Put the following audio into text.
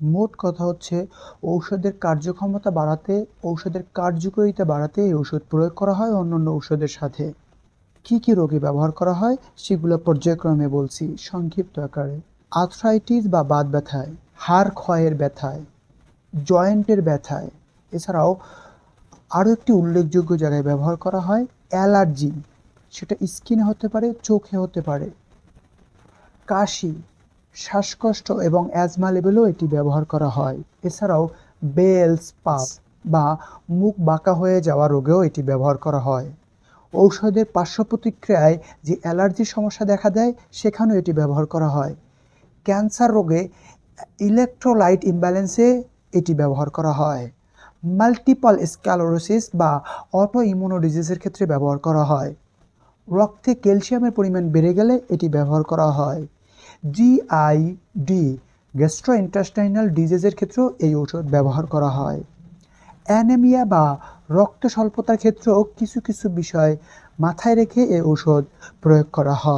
মোট কথা হচ্ছে ঔষধের কার্যক্ষমতা বাড়াতে, ঔষধের কার্যকারিতা বাড়াতে এই ওষুধ প্রয়োগ করা হয় অন্যান্য ঔষধের সাথে। কি কি রোগে ব্যবহার করা হয় সেগুলো পর্যায়ক্রমে বলছি সংক্ষিপ্ত আকারে। আর্থ্রাইটিস বা বাত ব্যথায়, হাড় ক্ষয়ের ব্যথায়, জয়েন্টের ব্যথায়, এছাড়াও আরও একটি উল্লেখযোগ্য জায়গায় ব্যবহার করা হয় অ্যালার্জি, সেটা স্কিনে হতে পারে, চোখে হতে পারে। কাশি শ্বাসকষ্ট এবং অ্যাজমা লেভেলেও এটি ব্যবহার করা হয়। এছাড়াও বেলস পাস বা মুখ বাঁকা হয়ে যাওয়া রোগেও এটি ব্যবহার করা হয়। ঔষধের পার্শ্ব প্রতিক্রিয়ায় যে অ্যালার্জির সমস্যা দেখা দেয়, সেখানেও এটি ব্যবহার করা হয়। ক্যান্সার রোগে ইলেকট্রোলাইট ইমব্যালেন্সে এটি ব্যবহার করা হয়। মাল্টিপল স্ক্যালোরোসিস বা অটো ইমিউনো ডিজিজের ক্ষেত্রে ব্যবহার করা হয়। রক্তে ক্যালসিয়ামের পরিমাণ বেড়ে গেলে এটি ব্যবহার করা হয়। জিআইডি গ্যাস্ট্রোইন্টেস্টাইনাল ডিজিজের ক্ষেত্রেও এই ঔষধ ব্যবহার করা হয়। অ্যানেমিয়া বা রক্ত স্বল্পতার ক্ষেত্রেও কিছু কিছু বিষয় মাথায় রেখে এই ঔষধ প্রয়োগ করা হয়।